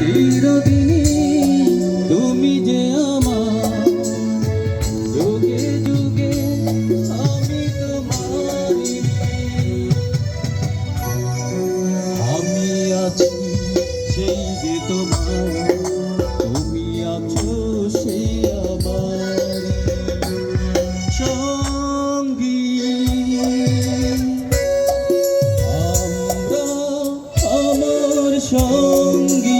চিরদিনই তুমি যে যুগে যুগে আমি আছি যে তোমার তুমি আমরা আমার সঙ্গী।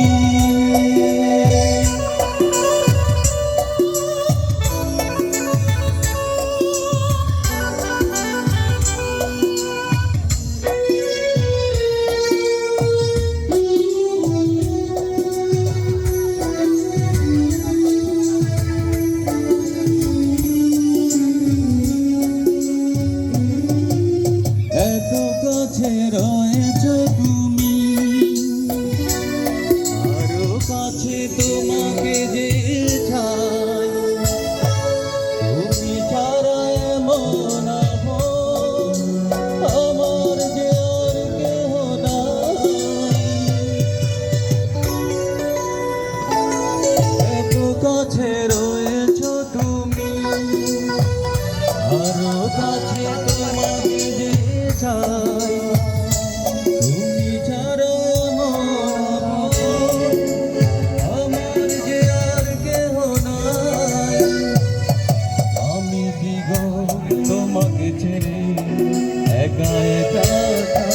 এত কাছে রয়েছ তুমি। আরও কাছে তোমাকে যে আমার কাছে রয়েছ তুমি। আরও কাছে একা একা